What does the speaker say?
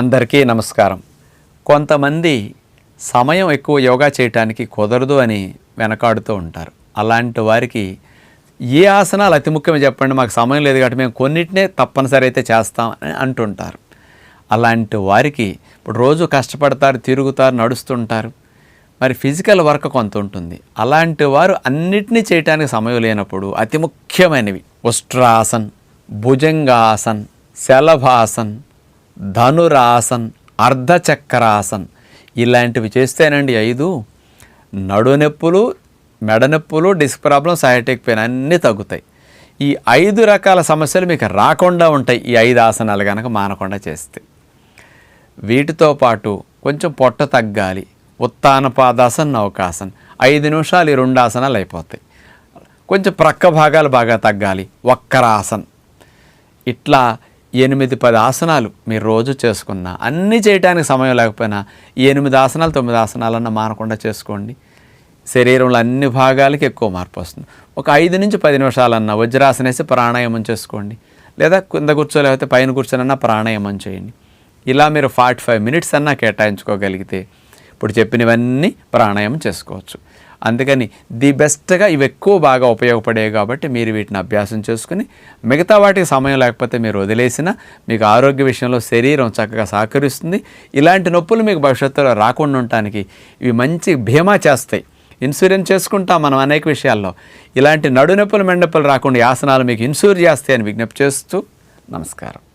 అందరికీ నమస్కారం. కొంతమంది సమయం ఎక్కువ యోగా చేయటానికి కుదరదు అని వెనకాడుతూ ఉంటారు. అలాంటి వారికి ఏ ఆసనాలు అతి ముఖ్యమో చెప్పండి? మాకు సమయం లేదు కాబట్టి మేము కొన్నిటినే తప్పనిసరి అయితే చేస్తాం అని అంటుంటారు. అలాంటి వారికి ఇప్పుడు రోజు కష్టపడతారు తిరుగుతారు నడుస్తుంటారు. మరి ఫిజికల్ వర్క్ కొంత ఉంటుంది. అలాంటి వారు అన్నిటినీ చేయటానికి సమయం లేనప్పుడు అతి ముఖ్యమైనవి. ఉష్ట్రాసన్ భుజంగాసన్ శలభాసన్ ధనురాసన్ అర్ధచక్రాసన్ ఇలాంటివి చేస్తేనండి ఐదు. నడునొప్పులు మెడనొప్పులు డిస్క్ ప్రాబ్లం సయాటిక్ పెయిన్ అన్నీ తగ్గుతాయి. ఈ ఐదు రకాల సమస్యలు మీకు రాకుండా ఉంటాయి. ఈ ఐదు ఆసనాలు కనుక మానకుండా చేస్తే వీటితో పాటు కొంచెం పొట్ట తగ్గాలి. ఉత్తాన పాదాసన్ నౌకాసన్. ఐదు నిమిషాలు ఈ రెండు ఆసనాలు అయిపోతాయి. కొంచెం ప్రక్క భాగాలు బాగా తగ్గాలి. వక్కరాసన్ ఇట్లా ఎనిమిది పది ఆసనాలు మీరు రోజు చేసుకున్నా అన్నీ చేయడానికి సమయం లేకపోయినా ఎనిమిది ఆసనాలు తొమ్మిది ఆసనాలన్నా మానకుండా చేసుకోండి. శరీరంలో అన్ని భాగాలకి ఎక్కువ మార్పు వస్తుంది. ఒక ఐదు నుంచి పది నిమిషాలన్నా వజ్రాసన వేసి ప్రాణాయామం చేసుకోండి. లేదా కింద కూర్చోలేకపోతే పైన కూర్చోనన్నా ప్రాణాయామం చేయండి. ఇలా మీరు ఫార్టీ ఫైవ్ మినిట్స్ అన్నా కేటాయించుకోగలిగితే ఇప్పుడు చెప్పినవన్నీ ప్రాణాయామం చేసుకోవచ్చు. అందుకని ది బెస్ట్గా ఇవి ఎక్కువ బాగా ఉపయోగపడేవి కాబట్టి మీరు వీటిని అభ్యాసం చేసుకుని మిగతా వాటికి సమయం లేకపోతే మీరు వదిలేసినా మీకు ఆరోగ్య విషయంలో శరీరం చక్కగా సహకరిస్తుంది. ఇలాంటి నొప్పులు మీకు భవిష్యత్తులో రాకుండా ఉండటానికి ఇవి మంచి భీమా చేస్తాయి. ఇన్సూరెన్స్ చేసుకుంటాం మనం అనేక విషయాల్లో. ఇలాంటి నడునొప్పులు మెండొప్పులు రాకుండా ఆసనాలు మీకు ఇన్సూర్ చేస్తాయని విజ్ఞప్తి చేస్తూ నమస్కారం.